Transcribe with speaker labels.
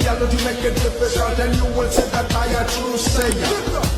Speaker 1: Yellow, you make a difference, then you will see that I a true sayer